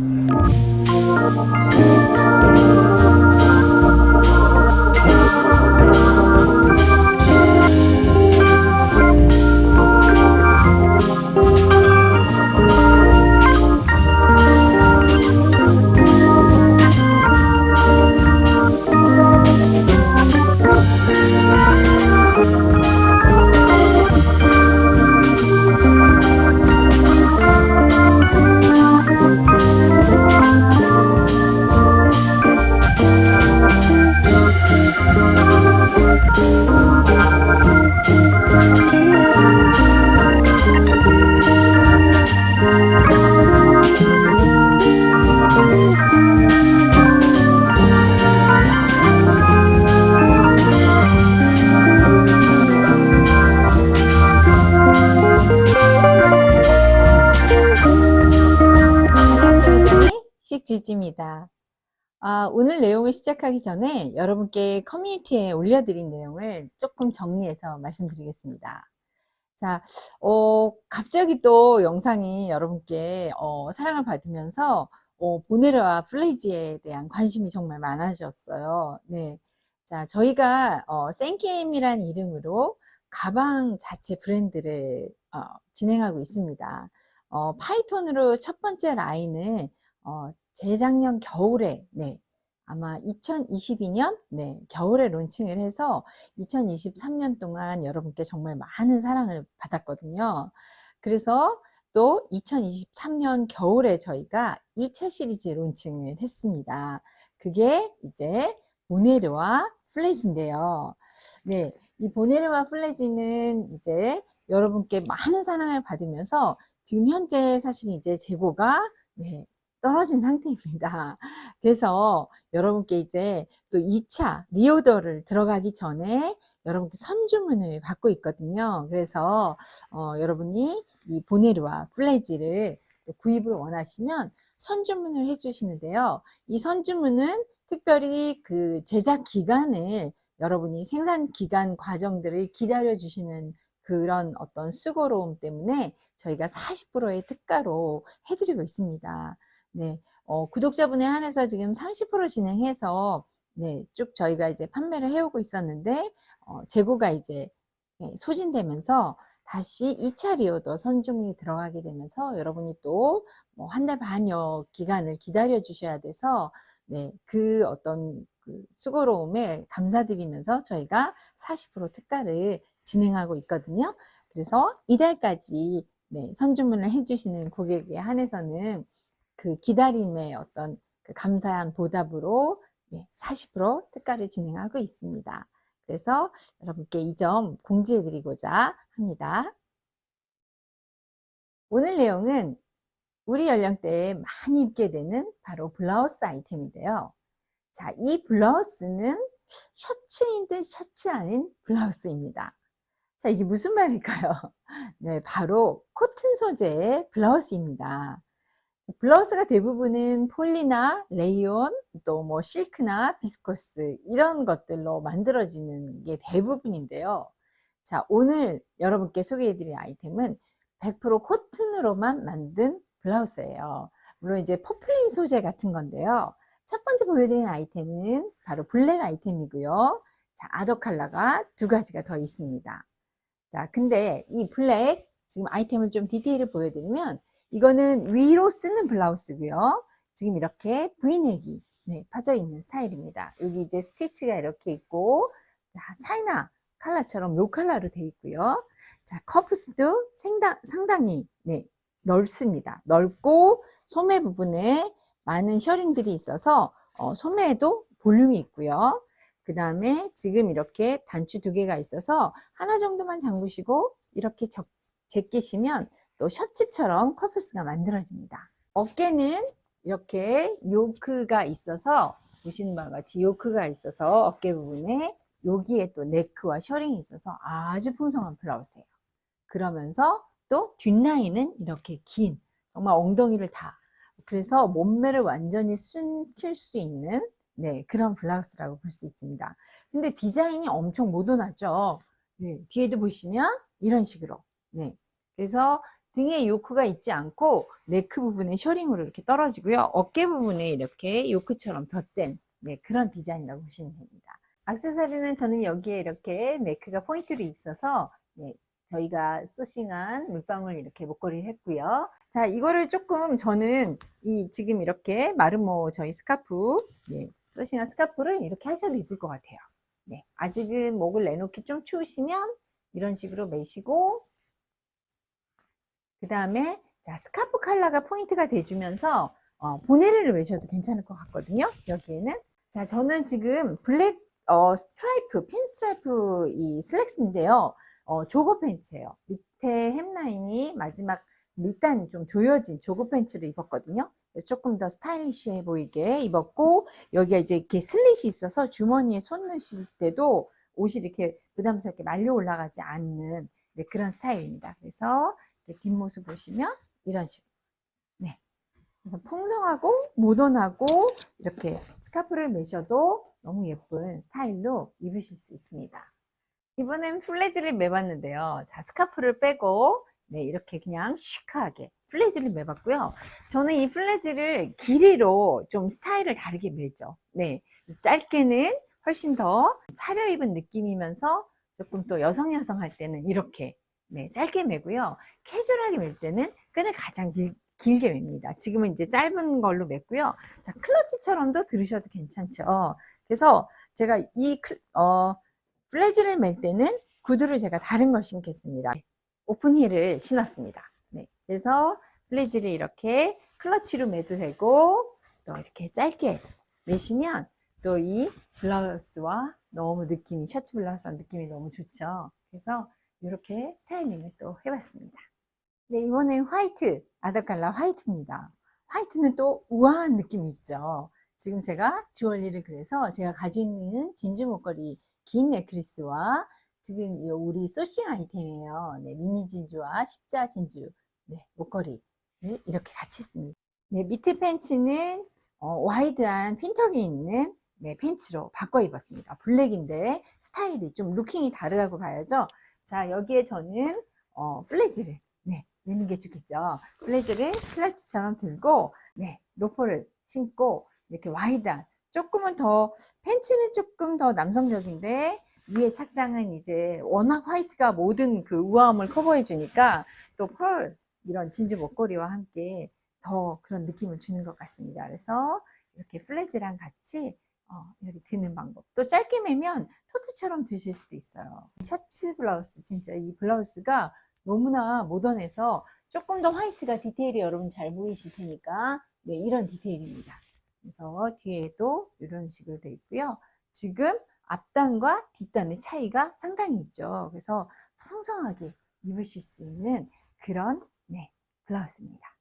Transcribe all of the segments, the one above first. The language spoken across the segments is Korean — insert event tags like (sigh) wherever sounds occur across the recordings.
안 식쥐지입니다. 아, 오늘 내용을 시작하기 전에 여러분께 커뮤니티에 올려드린 내용을 조금 정리해서 말씀드리겠습니다. 자, 어, 갑자기 또 영상이 여러분께 어, 사랑을 받으면서 어, 보네르와 플레이지에 대한 관심이 정말 많아졌어요. 네. 자, 저희가 어, 센게임이란 이름으로 가방 자체 브랜드를 어, 진행하고 있습니다. 어, 파이톤으로 첫 번째 라인을 어, 재작년 겨울에 네, 아마 2022년 네, 겨울에 론칭을 해서 2023년 동안 여러분께 정말 많은 사랑을 받았거든요. 그래서 또 2023년 겨울에 저희가 2차 시리즈 론칭을 했습니다. 그게 이제 보네르와 플레지인데요. 네, 이 보네르와 플레지는 이제 여러분께 많은 사랑을 받으면서 지금 현재 사실 이제 재고가 네, 떨어진 (laughs) 상태입니다. 그래서 여러분께 이제 또 2차 리오더를 들어가기 전에 여러분께 선주문을 받고 있거든요. 그래서 어, 여러분이 이 보네르와 플레지를 구입을 원하시면 선주문을 해주시는데요. 이 선주문은 특별히 그 제작 기간을 여러분이 생산 기간 과정들을 기다려 주시는 그런 어떤 수고로움 때문에 저희가 40%의 특가로 해드리고 있습니다. 네, 어, 구독자분에 한해서 지금 30% 진행해서 네, 쭉 저희가 이제 판매를 해오고 있었는데 어, 재고가 이제 네, 소진되면서 다시 2차 리오더 선주문이 들어가게 되면서 여러분이 또 뭐 한 달 반여 기간을 기다려 주셔야 돼서 네, 그 어떤 그 수고로움에 감사드리면서 저희가 40% 특가를 진행하고 있거든요. 그래서 이달까지 네, 선주문을 해주시는 고객에 한해서는 그 기다림의 어떤 그 감사한 보답으로 네, 40% 특가를 진행하고 있습니다. 그래서 여러분께 이 점 공지해 드리고자 합니다. 오늘 내용은 우리 연령대에 많이 입게 되는 바로 블라우스 아이템인데요. 자, 이 블라우스는 셔츠인 듯 셔츠 아닌 블라우스입니다. 자, 이게 무슨 말일까요? (laughs) 네, 바로 코튼 소재의 블라우스입니다. 블라우스가 대부분은 폴리나 레이온, 또 뭐 실크나 비스코스 이런 것들로 만들어지는 게 대부분인데요. 자, 오늘 여러분께 소개해드릴 아이템은 100% 코튼으로만 만든 블라우스예요. 물론 이제 포플린 소재 같은 건데요. 첫 번째 보여드리는 아이템은 바로 블랙 아이템이고요. 자, 아더 컬러가 두 가지가 더 있습니다. 자, 근데 이 블랙 지금 아이템을 좀 디테일을 보여드리면 이거는 위로 쓰는 블라우스고요. 지금 이렇게 V넥이 네, 파져 있는 스타일입니다. 여기 이제 스티치가 이렇게 있고 자, 차이나 컬러처럼 요 컬러로 되어 있고요. 자, 커프스도 상당, 상당히 네, 넓습니다. 넓고 소매 부분에 많은 셔링들이 있어서 어, 소매에도 볼륨이 있고요. 그 다음에 지금 이렇게 단추 두 개가 있어서 하나 정도만 잠그시고 이렇게 적, 제끼시면 또 셔츠처럼 커플스가 만들어집니다. 어깨는 이렇게 요크가 있어서 보시는 바와 같이 요크가 있어서 어깨 부분에 여기에 또 네크와 셔링이 있어서 아주 풍성한 블라우스예요. 그러면서 또 뒷라인은 이렇게 긴 정말 엉덩이를 다 그래서 몸매를 완전히 숨길 수 있는 네, 그런 블라우스라고 볼 수 있습니다. 근데 디자인이 엄청 모던하죠. 네, 뒤에도 보시면 이런 식으로. 네. 그래서 등에 요크가 있지 않고 네크 부분에 셔링으로 이렇게 떨어지고요. 어깨 부분에 이렇게 요크처럼 덧댄 네, 그런 디자인이라고 보시면 됩니다. 액세서리는 저는 여기에 이렇게 네크가 포인트로 있어서 네, 저희가 소싱한 물방울 이렇게 목걸이를 했고요. 자, 이거를 조금 저는 이 지금 이렇게 마르모 저희 스카프, 네, 소싱한 스카프를 이렇게 하셔도 이쁠 것 같아요. 네, 아직은 목을 내놓기 좀 추우시면 이런 식으로 매시고 그 다음에 자 스카프 컬러가 포인트가 돼주면서 어, 보네르를 매셔도 괜찮을 것 같거든요. 여기에는 자 저는 지금 블랙 어, 스트라이프 핀 스트라이프 이 슬랙스인데요. 어, 조거 팬츠예요. 밑에 햄라인이 마지막 밑단이 좀 조여진 조거 팬츠를 입었거든요. 조금 더 스타일리시해 보이게 입었고 여기가 이제 이렇게 슬릿이 있어서 주머니에 손 넣으실 때도 옷이 이렇게 부담스럽게 말려 올라가지 않는 네, 그런 스타일입니다. 그래서 뒷모습 보시면 이런 식으로 네. 그래서 풍성하고 모던하고 이렇게 스카프를 매셔도 너무 예쁜 스타일로 입으실 수 있습니다. 이번엔 플레즈를 매봤는데요. 자, 스카프를 빼고 네, 이렇게 그냥 시크하게 플레즈를 매봤고요. 저는 이 플레즈를 길이로 좀 스타일을 다르게 매죠. 네, 짧게는 훨씬 더 차려입은 느낌이면서 조금 또 여성 여성 할 때는 이렇게 네, 짧게 매고요. 캐주얼하게 맬 때는 끈을 가장 길, 길게 맵니다. 지금은 이제 짧은 걸로 맸고요. 자, 클러치처럼도 들으셔도 괜찮죠. 그래서 제가 이 클- 어, 플레즈를 맬 때는 구두를 제가 다른 걸 신겠습니다. 오픈 힐을 신었습니다. 네, 그래서 플레즈를 이렇게 클러치로 매도 되고 또 이렇게 짧게 매시면 또 이 블라우스와 너무 느낌이 셔츠 블라우스와 느낌이 너무 좋죠. 그래서 이렇게 스타일링을 또 해봤습니다. 네, 이번엔 화이트, 아더칼라 화이트입니다. 화이트는 또 우아한 느낌이 있죠. 지금 제가 주얼리를 그래서 제가 가지고 있는 진주 목걸이 긴 넥클리스와 지금 이 우리 소싱 아이템이에요. 네, 미니 진주와 십자 진주 네, 목걸이를 이렇게 같이 했습니다. 네, 밑에 팬츠는 어, 와이드한 핀턱이 있는 네, 팬츠로 바꿔 입었습니다. 블랙인데 스타일이 좀 루킹이 다르다고 봐야죠. 자, 여기에 저는 어, 플레즈를 네, 매는 게 좋겠죠. 플레즈를 슬라치처럼 들고 네, 로퍼를 신고 이렇게 와이드한 조금은 더 팬츠는 조금 더 남성적인데 위에 착장은 이제 워낙 화이트가 모든 그 우아함을 커버해 주니까 또 펄 이런 진주 목걸이와 함께 더 그런 느낌을 주는 것 같습니다. 그래서 이렇게 플레즈랑 같이 어, 여기 드는 방법. 또 짧게 매면 토트처럼 드실 수도 있어요. 셔츠 블라우스, 진짜 이 블라우스가 너무나 모던해서 조금 더 화이트가 디테일이 여러분 잘 보이실 테니까 네, 이런 디테일입니다. 그래서 뒤에도 이런 식으로 되어 있고요. 지금 앞단과 뒷단의 차이가 상당히 있죠. 그래서 풍성하게 입으실 수 있는 그런 네, 블라우스입니다.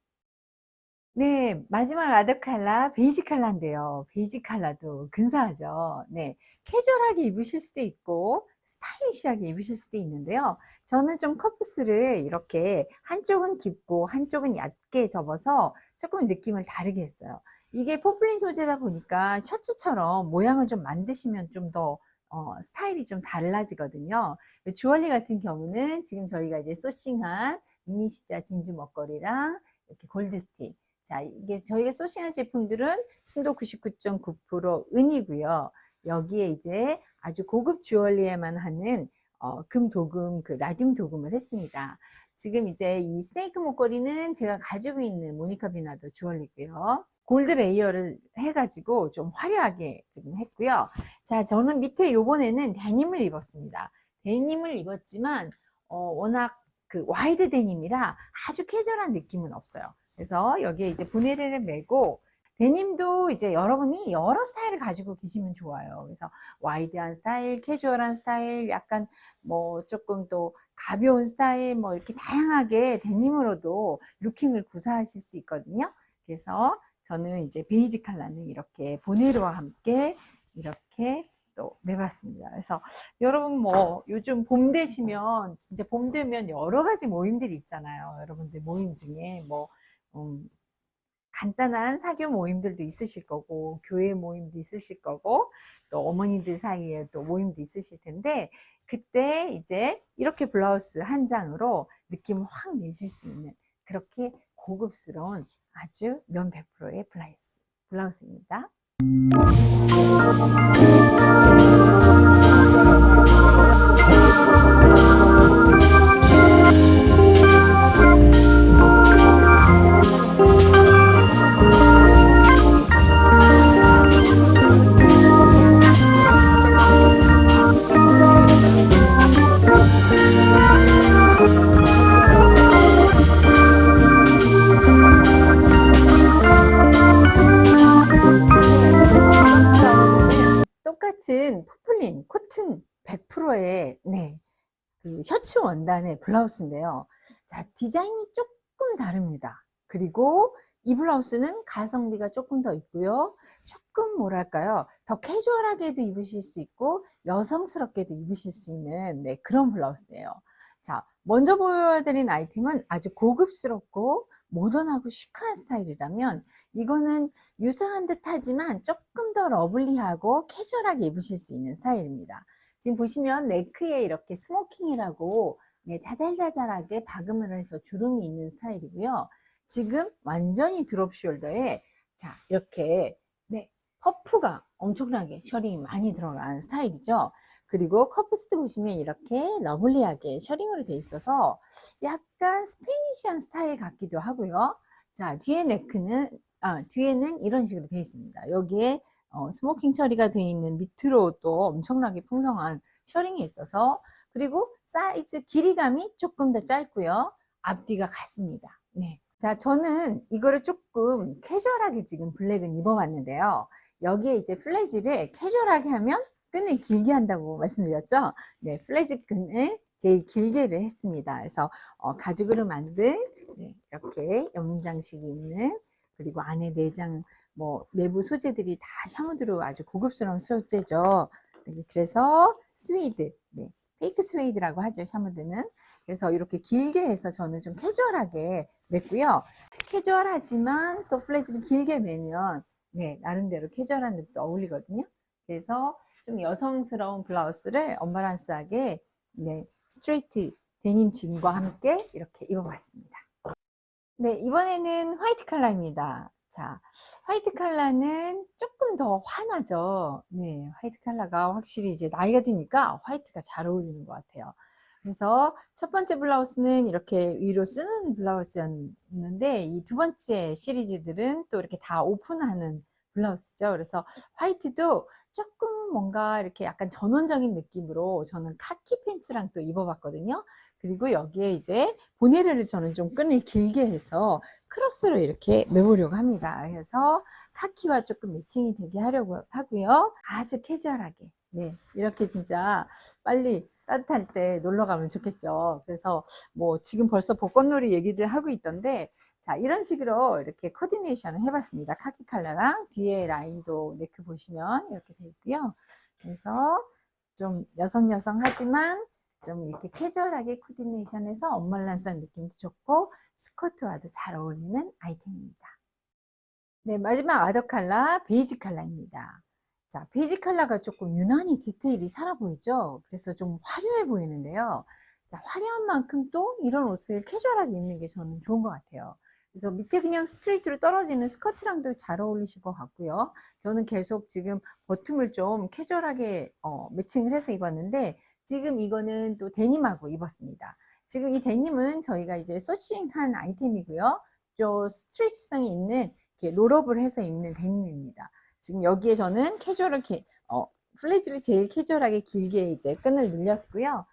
네, 마지막 아더 칼라 베이지 칼라인데요. 베이지 칼라도 근사하죠. 네, 캐주얼하게 입으실 수도 있고 스타일리시하게 입으실 수도 있는데요. 저는 좀 커프스를 이렇게 한쪽은 깊고 한쪽은 얕게 접어서 조금 느낌을 다르게 했어요. 이게 포플린 소재다 보니까 셔츠처럼 모양을 좀 만드시면 좀더 어, 스타일이 좀 달라지거든요. 주얼리 같은 경우는 지금 저희가 이제 소싱한 미니 십자 진주 먹거리랑 이렇게 골드 스틱. 자, 이게 저희가 소싱한 제품들은 순도 99.9% 은이고요. 여기에 이제 아주 고급 주얼리에만 하는 어, 금 도금, 그 라듐 도금을 했습니다. 지금 이제 이 스네이크 목걸이는 제가 가지고 있는 모니카 비나도 주얼리고요. 골드 레이어를 해가지고 좀 화려하게 지금 했고요. 자, 저는 밑에 요번에는 데님을 입었습니다. 데님을 입었지만, 어, 워낙 그 와이드 데님이라 아주 캐주얼한 느낌은 없어요. 그래서 여기에 이제 분해를 매고, 데님도 이제 여러분이 여러 스타일을 가지고 계시면 좋아요. 그래서 와이드한 스타일, 캐주얼한 스타일, 약간 뭐 조금 또 가벼운 스타일, 뭐 이렇게 다양하게 데님으로도 루킹을 구사하실 수 있거든요. 그래서 저는 이제 베이지 칼라는 이렇게 보네로와 함께 이렇게 또 매봤습니다. 그래서 여러분 뭐 요즘 봄 되시면 진짜 봄 되면 여러 가지 모임들이 있잖아요. 여러분들 모임 중에 뭐 음, 간단한 사교 모임들도 있으실 거고 교회 모임도 있으실 거고 또 어머니들 사이에 또 모임도 있으실 텐데 그때 이제 이렇게 블라우스 한 장으로 느낌을 확 내실 수 있는 그렇게 고급스러운 아주 면 100%의 블라우스, 블라우스입니다. 원단의 블라우스인데요. 자, 디자인이 조금 다릅니다. 그리고 이 블라우스는 가성비가 조금 더 있고요. 조금 뭐랄까요. 더 캐주얼하게도 입으실 수 있고 여성스럽게도 입으실 수 있는 네, 그런 블라우스예요. 자, 먼저 보여드린 아이템은 아주 고급스럽고 모던하고 시크한 스타일이라면 이거는 유사한 듯 하지만 조금 더 러블리하고 캐주얼하게 입으실 수 있는 스타일입니다. 지금 보시면 네크에 이렇게 스모킹이라고 네, 자잘자잘하게 박음을 해서 주름이 있는 스타일이고요. 지금 완전히 드롭 숄더에 자 이렇게 네, 퍼프가 엄청나게 셔링이 많이 들어간 스타일이죠. 그리고 커프스도 보시면 이렇게 러블리하게 셔링으로 돼 있어서 약간 스페니시한 스타일 같기도 하고요. 자, 뒤에 네크는, 아, 뒤에는 이런 식으로 되어 있습니다. 여기에 어, 스모킹 처리가 되어 있는 밑으로 또 엄청나게 풍성한 셔링이 있어서 그리고 사이즈 길이감이 조금 더 짧고요. 앞뒤가 같습니다. 네. 자, 저는 이거를 조금 캐주얼하게 지금 블랙은 입어봤는데요. 여기에 이제 플레지를 캐주얼하게 하면 끈을 길게 한다고 말씀드렸죠. 네, 플레지 끈을 제일 길게를 했습니다. 그래서 어, 가죽으로 만든 네, 이렇게 연장식이 있는 그리고 안에 내장 뭐 내부 소재들이 다 샤무드로 아주 고급스러운 소재죠. 네, 그래서 스웨이드, 네, 페이크 스웨이드라고 하죠. 샤무드는. 그래서 이렇게 길게 해서 저는 좀 캐주얼하게 맸고요. 캐주얼하지만 또 플레지를 길게 매면 네, 나름대로 캐주얼한 느낌도 어울리거든요. 그래서 좀 여성스러운 블라우스를 언바란스하게 네, 스트레이트 데님 진과 함께 이렇게 입어봤습니다. 네, 이번에는 화이트 컬러입니다. 자, 화이트 컬러는 조금 더 환하죠. 네, 화이트 컬러가 확실히 이제 나이가 드니까 화이트가 잘 어울리는 것 같아요. 그래서 첫 번째 블라우스는 이렇게 위로 쓰는 블라우스였는데 이 두 번째 시리즈들은 또 이렇게 다 오픈하는 블라우스죠. 그래서 화이트도 조금 뭔가 이렇게 약간 전원적인 느낌으로 저는 카키 팬츠랑 또 입어봤거든요. 그리고 여기에 이제 보네르를 저는 좀 끈을 길게 해서 크로스로 이렇게 매보려고 합니다. 그래서 카키와 조금 매칭이 되게 하려고 하고요. 아주 캐주얼하게. 네. 이렇게 진짜 빨리 따뜻할 때 놀러 가면 좋겠죠. 그래서 뭐 지금 벌써 벚꽃놀이 얘기들 하고 있던데 자, 이런 식으로 이렇게 코디네이션을 해봤습니다. 카키 컬러랑 뒤에 라인도 네크 보시면 이렇게 돼 있고요. 그래서 좀 여성 여성하지만 좀 이렇게 캐주얼하게 코디네이션해서 언멀란스한 느낌도 좋고 스커트와도 잘 어울리는 아이템입니다. 네, 마지막 아더 컬러 베이지 컬러입니다. 자, 베이지 컬러가 조금 유난히 디테일이 살아 보이죠? 그래서 좀 화려해 보이는데요. 자, 화려한 만큼 또 이런 옷을 캐주얼하게 입는 게 저는 좋은 것 같아요. 그래서 밑에 그냥 스트레이트로 떨어지는 스커트랑도 잘 어울리실 것 같고요. 저는 계속 지금 버튼을 좀 캐주얼하게 어, 매칭을 해서 입었는데 지금 이거는 또 데님하고 입었습니다. 지금 이 데님은 저희가 이제 소싱한 아이템이고요. 좀 스트레치성이 있는 롤업을 해서 입는 데님입니다. 지금 여기에 저는 캐주얼을 어, 플레이즈를 제일 캐주얼하게 길게 이제 끈을 늘렸고요.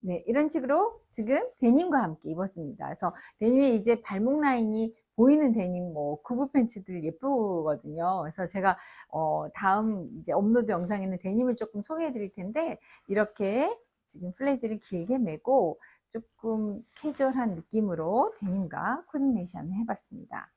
네, 이런 식으로 지금 데님과 함께 입었습니다. 그래서 데님에 이제 발목 라인이 보이는 데님 뭐 구부 팬츠들 예쁘거든요. 그래서 제가 어 다음 이제 업로드 영상에는 데님을 조금 소개해 드릴 텐데 이렇게 지금 플레이즈를 길게 매고 조금 캐주얼한 느낌으로 데님과 코디네이션을 해봤습니다.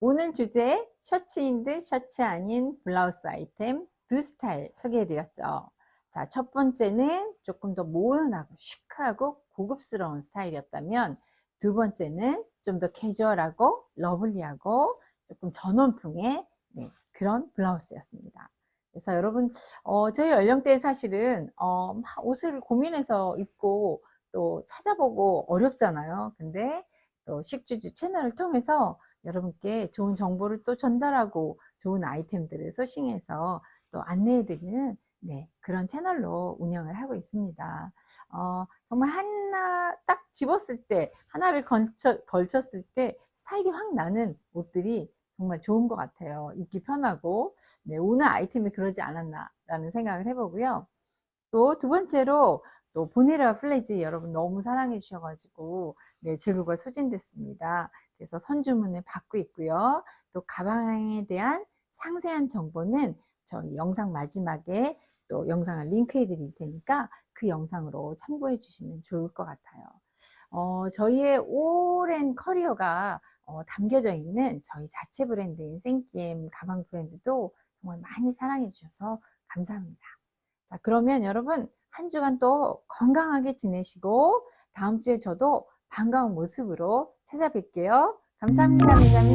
오늘 주제 셔츠인 듯 셔츠 아닌 블라우스 아이템 두 스타일 소개해 드렸죠. 자, 첫 번째는 조금 더 모던하고 시크하고 고급스러운 스타일이었다면 두 번째는 좀 더 캐주얼하고 러블리하고 조금 전원풍의 네, 그런 블라우스였습니다. 그래서 여러분, 어, 저희 연령대에 사실은 어, 막 옷을 고민해서 입고 또 찾아보고 어렵잖아요. 근데 또 식주주 채널을 통해서 여러분께 좋은 정보를 또 전달하고 좋은 아이템들을 소싱해서 또 안내해드리는 네, 그런 채널로 운영을 하고 있습니다. 어, 정말 하나 딱 집었을 때, 하나를 걸쳐, 걸쳤을 때 스타일이 확 나는 옷들이 정말 좋은 것 같아요. 입기 편하고, 네, 오늘 아이템이 그러지 않았나라는 생각을 해보고요. 또 두 번째로 또 보네라 플레이즈 여러분 너무 사랑해 주셔가지고 네, 재고가 소진됐습니다. 그래서 선주문을 받고 있고요. 또 가방에 대한 상세한 정보는 저희 영상 마지막에 또 영상을 링크해 드릴 테니까 그 영상으로 참고해 주시면 좋을 것 같아요. 어, 저희의 오랜 커리어가 어, 담겨져 있는 저희 자체 브랜드인 생기엠 가방 브랜드도 정말 많이 사랑해 주셔서 감사합니다. 자, 그러면 여러분 한 주간 또 건강하게 지내시고 다음 주에 저도 반가운 모습으로 찾아뵐게요. 감사합니다, 미자미.